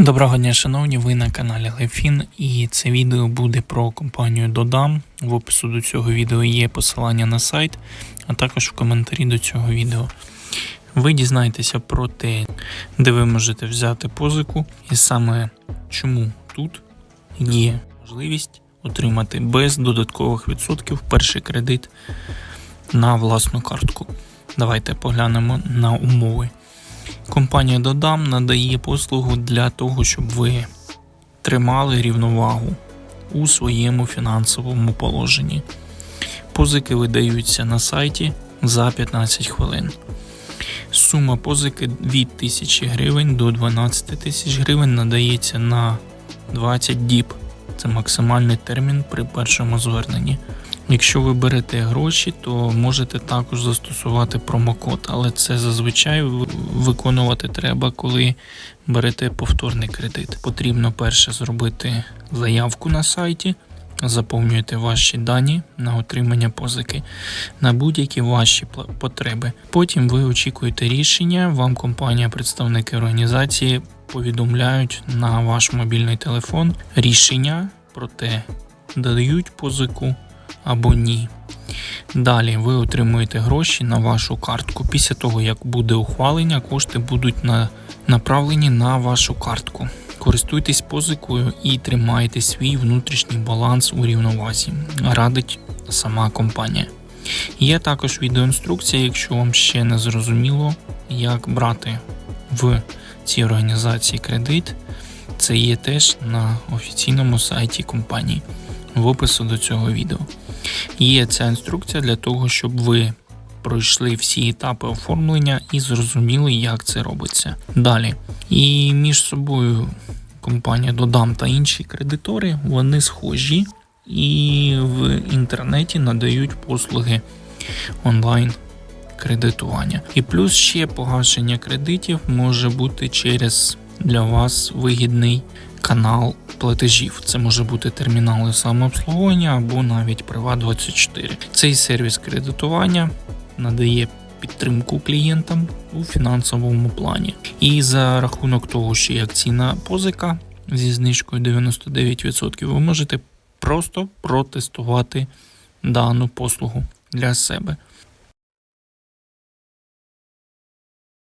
Доброго дня, шановні, ви на каналі Лефін, і це відео буде про компанію Додам. В опису до цього відео є посилання на сайт, а також в коментарі до цього відео. Ви дізнаєтеся про те, де ви можете взяти позику, і саме чому тут є можливість отримати без додаткових відсотків перший кредит на власну картку. Давайте поглянемо на умови. Компанія Додам надає послугу для того, щоб ви тримали рівновагу у своєму фінансовому положенні. Позики видаються на сайті за 15 хвилин. Сума позики від 1000 гривень до 12 тисяч гривень надається на 20 діб. Це максимальний термін при першому зверненні. Якщо ви берете гроші, то можете також застосувати промокод, але це зазвичай виконувати треба, коли берете повторний кредит. Потрібно перше зробити заявку на сайті, заповнюєте ваші дані на отримання позики на будь-які ваші потреби. Потім ви очікуєте рішення. Вам компанія, представники організації повідомляють на ваш мобільний телефон рішення про те, дають позику або ні. Далі ви отримуєте гроші на вашу картку. Після того, як буде ухвалення, кошти будуть на... направлені на вашу картку. Користуйтесь позикою і тримайте свій внутрішній баланс у рівновазі. Радить сама компанія. Є також відеоінструкція, якщо вам ще не зрозуміло, як брати в цій організації кредит. Це є теж на офіційному сайті компанії в опису до цього відео. Є ця інструкція для того, щоб ви пройшли всі етапи оформлення і зрозуміли, як це робиться. Далі. І між собою компанія Додам та інші кредитори вони схожі і в інтернеті надають послуги онлайн кредитування. І плюс ще погашення кредитів може бути через для вас вигідний канал платежів. Це може бути термінали самообслуговування або навіть Приват24. Цей сервіс кредитування надає підтримку клієнтам у фінансовому плані. І за рахунок того, що є акційна позика зі знижкою 99%, ви можете просто протестувати дану послугу для себе.